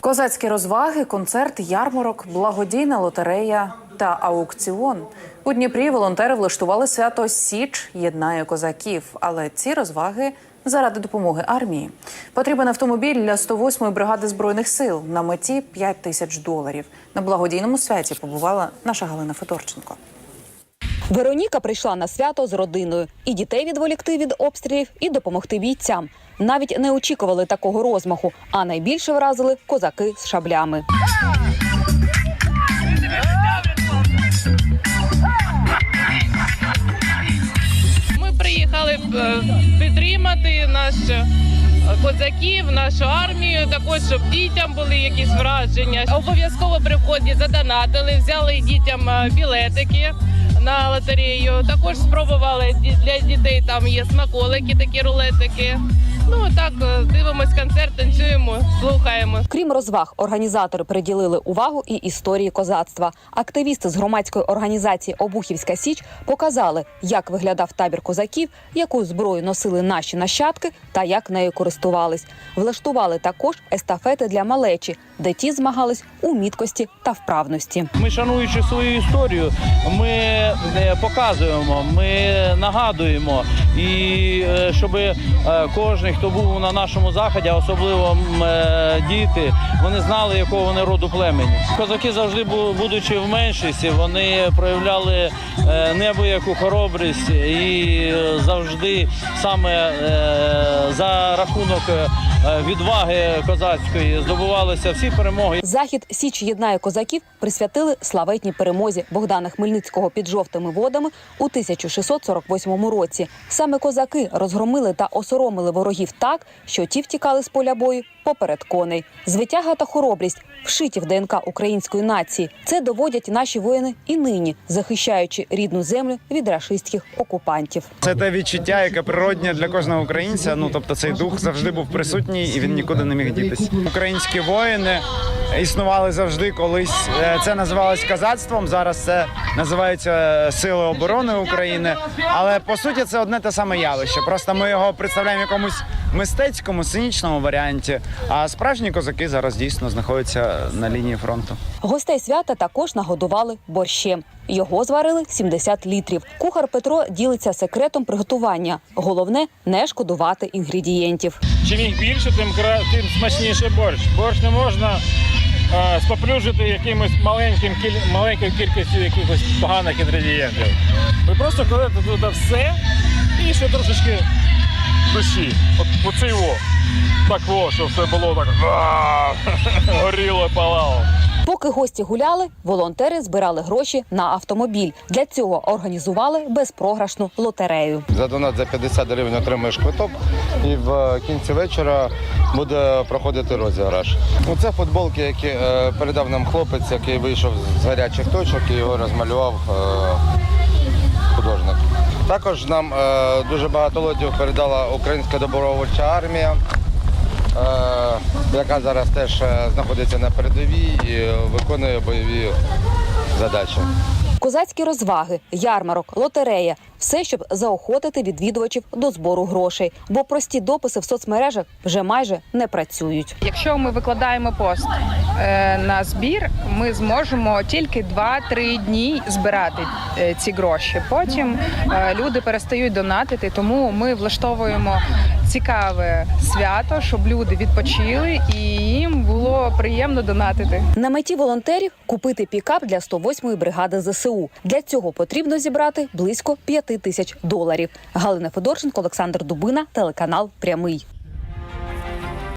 Козацькі розваги, концерт, ярмарок, благодійна лотерея та аукціон. У Дніпрі волонтери влаштували свято Січ єднає козаків, але ці розваги заради допомоги армії. Потрібен автомобіль для 108-ї бригади збройних сил на меті 5 тисяч доларів. На благодійному святі побувала наша Галина Федорченко. Вероніка прийшла на свято з родиною і дітей відволікти від обстрілів, і допомогти бійцям. Навіть не очікували такого розмаху, а найбільше вразили козаки з шаблями. Ми приїхали е, підтримати наших козаків, нашу армію. Також щоб дітям були якісь враження. Обов'язково при вході задонатили, взяли дітям е, білетики на лотерею. Також спробували для дітей. Там є смаколики, такі рулетики. Ну так е, дивимось концерт, танцюємо, слухаємо. Крім розваг, організатори приділили увагу і історії козацтва. Активісти з громадської організації Обухівська Січ показали, як виглядав табір козаків, яку зброю носили наші нащадки та як нею користувались. Влаштували також естафети для малечі, де ті змагались у міткості та вправності. Ми шануючи свою історію, ми е, показуємо, ми нагадуємо, і е, щоб кожен, хто був на нашому заході, особливо е, діти, вони знали, якого вони роду племені. Козаки завжди бу- будучи в меншості, вони проявляли е, неабияку хоробрість і е, завжди саме е, за рахунок е, відваги козацької здобувалися всі перемоги. Захід Січ єднає козаків присвятили славетній перемозі Богдана Хмельницького під жовтими водами у 1648 році. Саме козаки розгромили та осоромили ворогів так, що ті втікали з поля бою поперед коней. Звитяга та хоробрість вшиті в ДНК української нації. Це доводять наші воїни і нині, захищаючи рідну землю від рашистських окупантів. Це те відчуття, яке природнє для кожного українця. Ну тобто цей дух завжди був присутній і він нікуди не міг дітись. Українські воїни існували завжди колись. е, Це називалось казацтвом. Зараз це називається Сили оборони України. Але по суті це одне те саме явище. Просто ми його представляємо якомусь мистецькому, сценічному варіанті. А справжні козаки зараз дійсно знаходяться на лінії фронту. Гостей свята також нагодували борщем. Його зварили 70 літрів. Кухар Петро ділиться секретом приготування. Головне не шкодувати інгредієнтів. Чим їх більше, тим кра... тим смачніше борщ. Борщ не можна е, споплюжити якимось маленьким кіль... маленькою кількістю якихось поганих інгредієнтів. Ви просто кладете туди все і ще трошечки душі. От оцей во. Так во, щоб все було так горіло, палало. Поки гості гуляли, волонтери збирали гроші на автомобіль. Для цього організували безпрограшну лотерею. За донат за 50 гривень отримаєш квиток, і в кінці вечора буде проходити розіграш. Ну, Це футболки, які е, передав нам хлопець, який вийшов з гарячих точок і його розмалював е, художник. Також нам е, дуже багато лотів передала Українська добровольча армія, е, яка зараз теж е, знаходиться на передовій і виконує бойові задачі. Козацькі розваги, ярмарок, лотерея все, щоб заохотити відвідувачів до збору грошей. Бо прості дописи в соцмережах вже майже не працюють. Якщо ми викладаємо пост е, на збір, ми зможемо тільки 2-3 дні збирати е, ці гроші. Потім е, люди перестають донатити, тому ми влаштовуємо цікаве свято, щоб люди відпочили і їм було приємно донатити. На меті волонтерів купити пікап для 108-ї бригади ЗСУ. Для цього потрібно зібрати близько 5 тисяч доларів. Галина Федорченко, Олександр Дубина, телеканал Прямий.